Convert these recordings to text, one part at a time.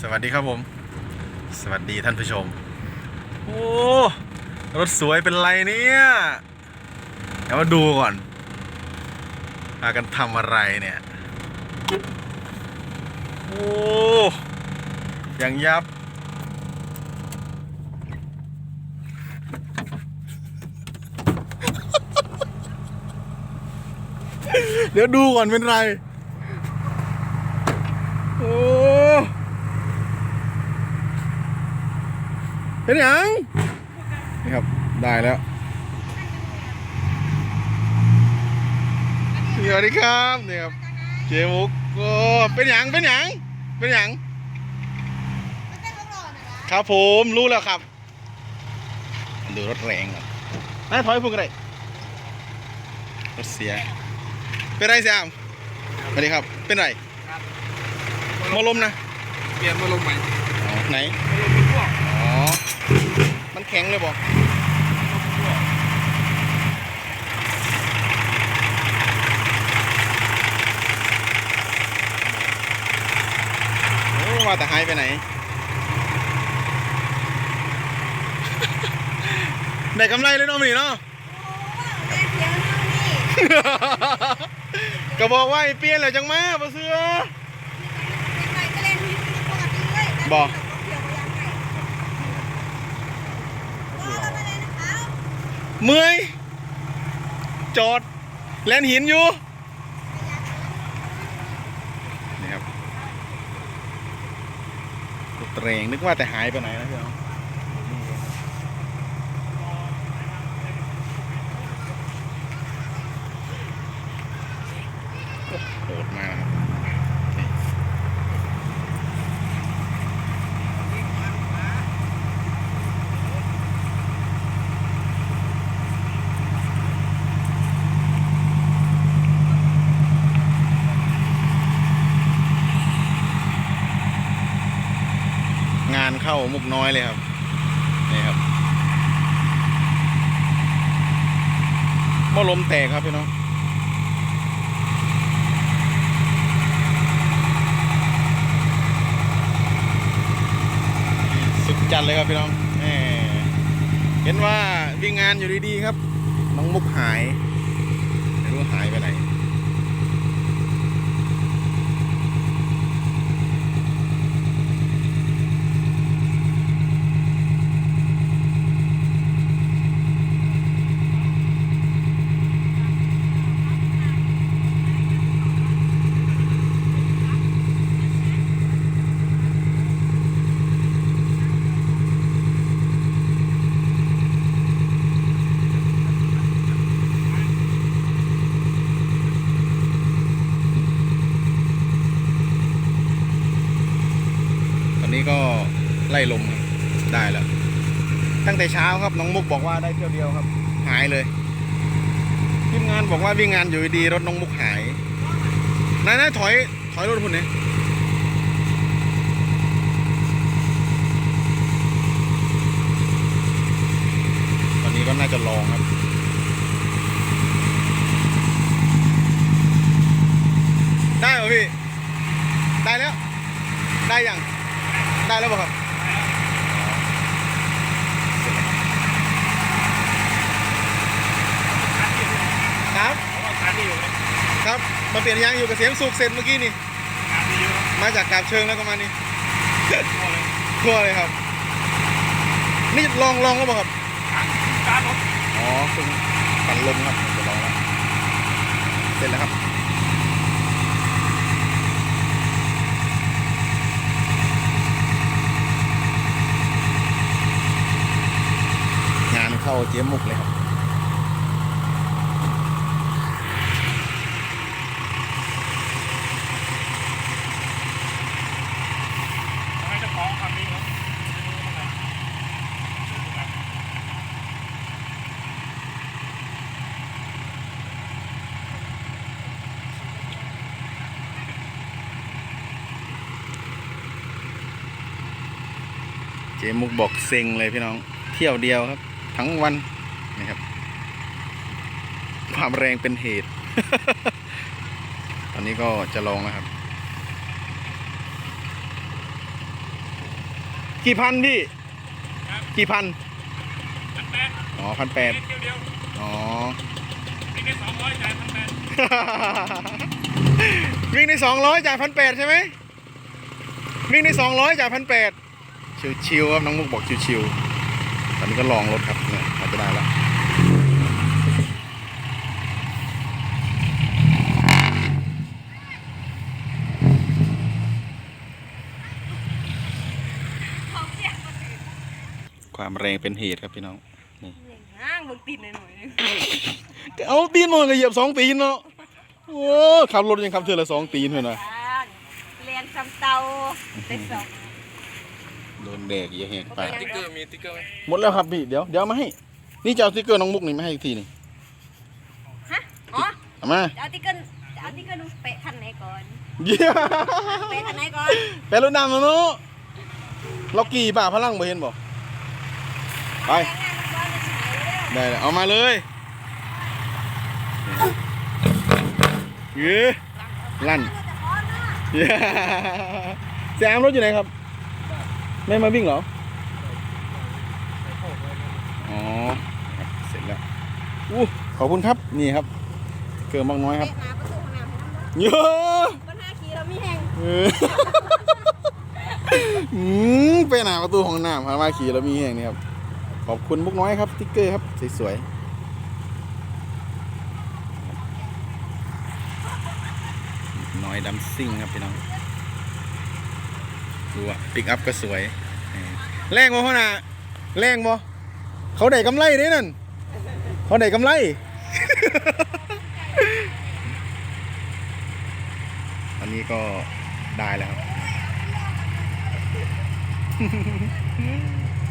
สวัสดีครับผม สวัสดีท่านผู้ชม โอ้รถสวยเป็นไรเนี่ยเดี๋ยวมาดูก่อนพากันทำอะไรเนี่ย โอ้ยังยับ เดี๋ยวดูก่อนเป็นไร โอ้ เป็นหยังนี่ครับได้แล้วสวัสดีครับนี่ครับเจมุกโอ้เป็นหยังเป็นหยังเป็นหยังครับผมรู้แล้วครับ ดูรถแรงก่อนนายถอยพุ่งกันเลยรถเสีย เป็นไรเสียมสวัสดีครับเป็นไรมาลมนะ เปลี่ยนมาลงใหม่อ๋อไหน มาลงเป็นพวก อ๋อ มันแข็งเลยบอกโอ้ว่าแต่หายไปไหน ได้กำไรเลยเนาะมีเนาะก็บอกว่าให้เปลี่ยนแล้วจังมาบ่เสือบอก เมื่อย จอด แลนหินอยู่ นี่ครับรถเตรงนึกว่าแต่หายไปไหนนะพี่น้องโอ้โหดมากนะครับนี่งานเข้ามุ กน้อยเลยครับ นี่ครับหม้อลมแตกครับพี่น้องสุดจัดเลยครับพี่น้องเห็นว่าวิ่งงานอยู่ดีๆครับ น้องมุกหายไม่รู้หายไปไหน ตอนนี้ก็ไล่ลมได้แล้วตั้งแต่เช้าครับน้องมุกบอกว่าได้เที่ยวเดียวครับ หายเลยทีมงานบอกว่าวิ่งงานอยู่ดีรถน้องมุกหายนายนายถอยถอยรถคุณเนี่ยตอนนี้ก็น่าจะลองครับได้เหรอพี่ ได้แล้ว ได้ยัง ได้แล้วป่ะครับ เพราะว่าการนี่อยู่ใน ครับ มา เปลี่ยนยางอยู่กับเสียงสุกเสร็จเมื่อกี้นี่ มาจากกาบเชิงแล้วก็มานี่พอเลยทั่วเลยครับ นี่ลองลองแล้วป่ะครับการรอ๋อคุณปันลมครับจะลองแล้วเสร็จแล้วครับงานเข้าเจี๊ยมมุกเลยครับ ให้เจ้าของคันนี้ครับ เจมุกบอกเซ็งเลยพี่น้อง เที่ยวเดียวครับ ทั้งวันนะครับ ความแรงเป็นเหตุ ตอนนี้ก็จะลองแล้วครับ กี่พันพี่ ครับกี่พัน พันแปดอ๋อพันแปดเที่ยวเดียวอ๋อนี่แค่สองร้อยจ่ายพันแปดวิ่งในสองร้อยจ่ายพันแปดใช่ไหมวิ่งในสองร้อยจ่ายพันแปด ชิวๆครับน้องมุกบอกชิวๆตอนนี้ก็ลองรถครับเนี่ยอาจจะได้แล้วเขาเสียงมาสิความแรงเป็นเหตุครับพี่น้องห้างมึงติดหน่อยๆนึงเอาตีนมันก็เหยียบสองตีนเนาะโอ้ขับรถยังขับเทือละสองตีนเลยนะห้างเรียนซำเตาได้สองโด นแดกเยอะแหกไปติ๊กเกอร์มีติ๊กเกอร์หมดแล้วครับพี่เดี๋ยวเดี๋ยวเอามาให้ นี่จะเอาสติ๊กเกอร์น้องมุกนี่มาให้อีกทีหนึงฮะ อ๋อเอามาจะเอาติ๊กเกอร์จะเอาติ๊กเกอร์ดูเปะคันไหนก่อนเยี่ยเปะคันไหนก่อนไปรถดำแล้วเนาะล็อกกี้ป่าพลังบ่เห็นบ่ไปแรงงานมันร้อนจะฉายเลยได้เลยเอามาเลยเย้ลั่นแต่ร้อนนะเย้แซมรถอยู่ไหนครับ ไม่มาวิ่งเหรอ อ๋อครับเสร็จแล้วอู้ขอบคุณครับ นี่ครับ เกิดมากน้อยครับเปะหนาประตูห้องน้ำให้น้ำร้อนเยอะปัญหาขี่เรามีแหงเอออืมไปหนาประตูของน้ำพามาขี่แล้วมีแห่งนี่ครับ ขอบคุณมุกน้อยครับสติ๊กเกอร์ครับ สวยๆน้อยดัมซิ่งครับพี่น้อง ดูอะปิกอัพก็สวยแรงบ่พ่อน่ะแรงบ่เขาได้กำไรเด้นั่นเขาได้กำไรอันนี้ก็ได้แล้วครับ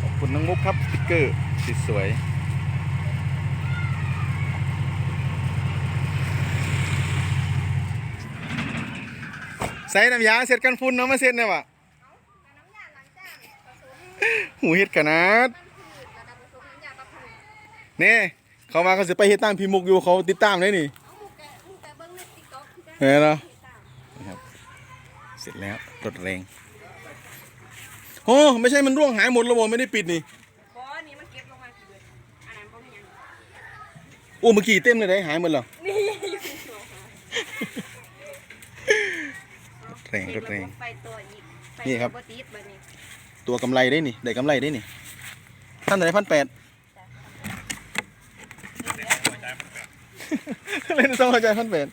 ขอบคุณน้องมุกครับสติ๊กเกอร์สวยใส่น้ำยาเสร็จกันฝุ่นเนาะมาเสร็จเนี่ยวะ หูเฮ็ดขนาดนี่เขามาเขาสิไปเฮ็ดตามพี่มุกอยู่เขาติดตามได้นี่เอาหมูแกะหมูแกะเบิ้งในติ๊กต็อกเห็นเนาะนะครับเสร็จแล้วรถแรงโอ้ไม่ใช่มันร่วงหายหมดแล้วบ่ไม่ได้ปิดนี่บอนี่มันเก็บลงมากี่เดือนอันนั้นบ่มีหยังโอ้เมื่อกี้เต็มเลยได้หายหมดแล้วนี่อยู่ในหัวค่ะรถแรงรถแรงไปตัวอีกไปนี่ครับบ่ ติดบัดนี้ตัวกำไรได้นี่ได้กำไรได้นี่ท่านไหนพันแปดจ่ายพันแปดเล่นสองหัวใจพันแปด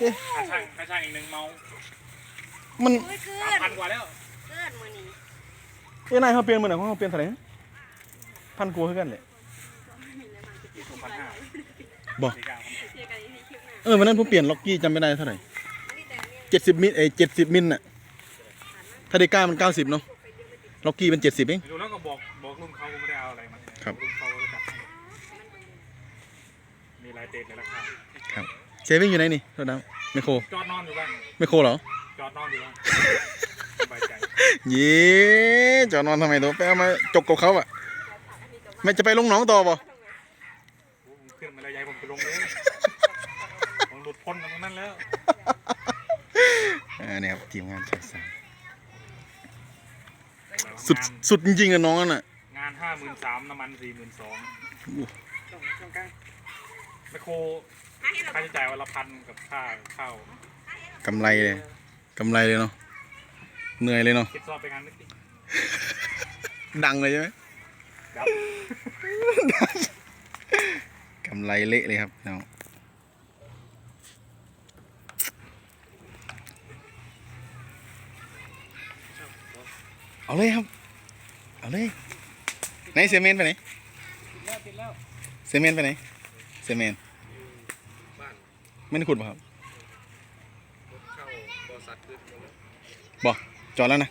ค่าช่างค่าช่างอีกหนึ่งเมามันอุ้ยเกิสามนพันกว่าแล้วเกินมื้อนี้เอ้ยนายเขาเปลี่ยนมือไหนเขาเปลี่ยนเท่าไหร่นะพันกว่าคือกันเลยที่ถูกพันห้าบอกสี่เก้าพันเจอกันที่คลิปหน้าเออวันนั้นผมเปลี่ยนล็อกกี้จำไม่ได้เท่าไหร่นี่แต่เนี่ยเจ็ดสิบมิลเอ้เจ็ดสิบมิลน่ะถ้าเดก้ามันเก้าสิบเนาะ ล็อกกี้เป็นเจ็ดสิบเอง ไม่รู้แล้วก็บอกบอกลุงเขาก็ไม่ได้เอาอะไรมาครับ ลุงเขาก็จัดให้มีลายเต็ดในราคาครับเซฟิงอยู่ไหนนี่โทษนะไมโครจอดนอนอยู่บ้านไมโครเหรอ จอดนอนอยู่บ้านสบายใจเย้จอนอนทำไมตัวไปเอามาจกกับเขาอะไม่จะไปลงหนองต่อป่ะโอ้ผมขึ้นมาแล้วยายผมไปลงเลยผมหลุดพ้นตรงนั้นแล้ว อ่าเนี่ยครับทีมงานชายสาม สุดสุดจริงๆอะน้องนั่นอะงานห้าหมื่นสามน้ำมันสี่หมื่นสองอู้ไมโครค่าใช้จ่ายวันละพันกับค่าข้าวกำไรเลยกำไรเลยเนาะเหนื่อยเลยเนาะคิดซอบไปงานนึกดิดังเลยใช่ไหมครับกำไรเละเลยครับน้องเอาเลยครับ เอาเลยไหนเซเมนต์ไปไหนแล้วติดแล้วเซเมนต์ไปไหนเซเมนต์ไม่ได้ขุดป่ะครับบอกจอดแล้วนะ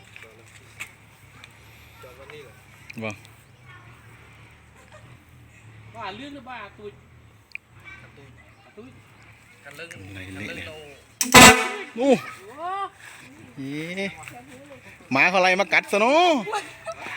บอกบ้าเรื่องหรือบ้าตุยตุยกำไรเละเลยโอ้เย้หมาเขาอะไรมากัดซะเนาะ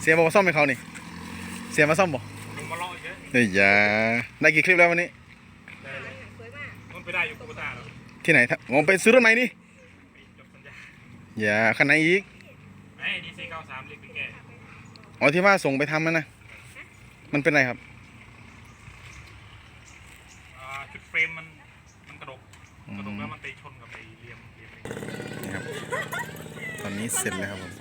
เสียบอกว่าซ่อมให้เขานี่ เสียมาซ่อมบอกผมมาเลาะเยอะเฮ้ยอยาได้กี่คลิปแล้ววันนี้ได้เลยสวยมากมันไปได้อยู่กูต้าแล้วที่ไหนถ้างงไปซื้อรถใหม่นี่ ไปจบสัญญาอย่าคันไหนอีก ไอ้ดีซีเก้าสามเล็กไปแก่อ๋อที่ว่าส่งไปทำมันนะ มันเป็นไรครับ อ่าชุดเฟรมมันมันกระดกกระดกแล้วมันไปชนกับไอ้เหลี่ยมเหลี่ยมไอ้นี่ครับ ตอนนี้เสร็จแล้วครับผม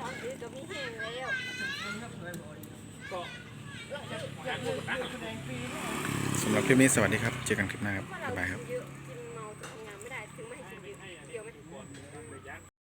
สำหรับคลิปนี้สวัสดีครับ เจอกันคลิปหน้าครับบ๊ายบายครับ